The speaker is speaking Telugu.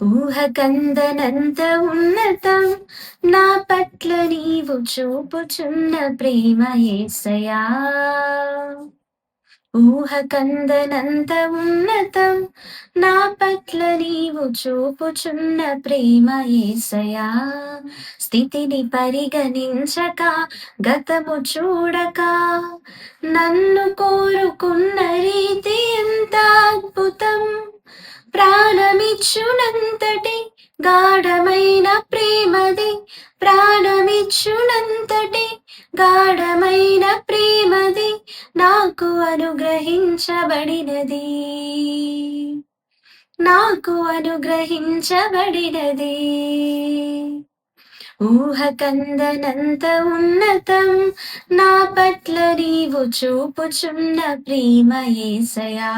ఊహ కందనంత ఉన్నతం నా పట్ల నీవు చూపుచున్న ప్రేమ ఏసయా. ఊహ కందనంత ఉన్నతం నా పట్ల నీవు చూపుచున్న ప్రేమ ఏసయా. స్థితిని పరిగణించక గతము చూడక నన్ను కోరు ప్రాణమిచ్చునంతటి గాఢమైన ప్రేమది ప్రాణమిచ్చునంతటి గాఢమైన ప్రేమది నాకు అనుగ్రహించబడినది. నాకు అనుగ్రహించబడినది. ఊహ కందనంత ఉన్నతం నా పట్ల నీవు చూపుచున్న ప్రేమ ఏసయా.